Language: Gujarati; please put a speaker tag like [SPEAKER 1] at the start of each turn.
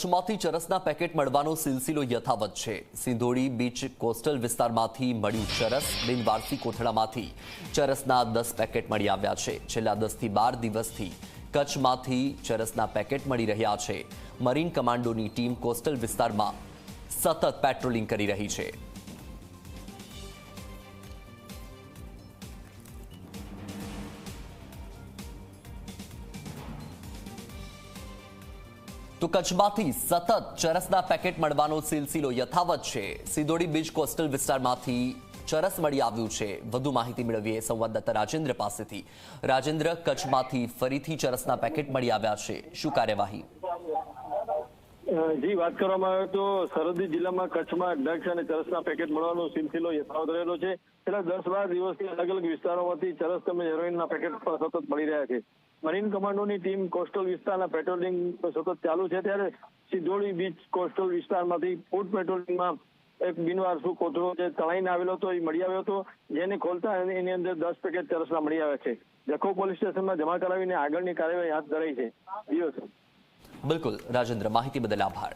[SPEAKER 1] કચ્છમાંથી ચરસના પેકેટ મળવાનો સિલસિલો યથાવત છે. સિંધોડી બીચ કોસ્ટલ વિસ્તારમાંથી મળ્યું ચરસ બિનવારસી કોથળામાંથી ચરસના દસ પેકેટ મળી આવ્યા છે. છેલ્લા દસથી બાર દિવસથી કચ્છમાંથી ચરસના પેકેટ મળી રહ્યા છે. મરીન કમાન્ડોની ટીમ કોસ્ટલ વિસ્તારમાં સતત પેટ્રોલિંગ કરી રહી છે. તો કચ્છમાંથી સતત ચરસના પેકેટ મળવાનો સિલસિલો યથાવત છે. સિદોડી બીચ કોસ્ટલ વિસ્તારમાંથી ચરસ મળી આવ્યું છે. વધુ માહિતી મેળવીએ સંવાદદાતા રાજેન્દ્ર પાસેથી. રાજેન્દ્ર, કચ્છમાંથી ફરીથી ચરસના પેકેટ મળી આવ્યા છે. શું કાર્યવાહી?
[SPEAKER 2] જી, વાત કરવામાં આવે તો સરહદી જિલ્લામાં કચ્છમાં ડ્રગ્સ અને ચરસના પેકેટ મળવાનો સિલસિલો યથાવત રહેલો છે. છેલ્લા દસ બાર દિવસથી અલગ અલગ વિસ્તારોમાંથી ચરસ તેમજ હેરોઇનના પેકેટ પણ સતત મળી રહ્યા છે. મરીન કમાન્ડોની ટીમ કોસ્ટલ વિસ્તારના પેટ્રોલિંગ સતત ચાલુ છે. ત્યારે સિદ્ધોડી બીચ કોસ્ટલ વિસ્તારમાંથી ફૂડ પેટ્રોલિંગમાં એક બિનવારસુ કોથળો જે તણાઈને આવેલો હતો એ મળી આવ્યો હતો. જેને ખોલતા એની અંદર દસ પેકેટ ચરસના મળી આવ્યા છે. જખો પોલીસ સ્ટેશનમાં જમા કરાવીને આગળની કાર્યવાહી હાથ ધરાઈ છે. દિવસ
[SPEAKER 1] બિલકુલ રાજેન્દ્ર માહિતી બદલ આભાર.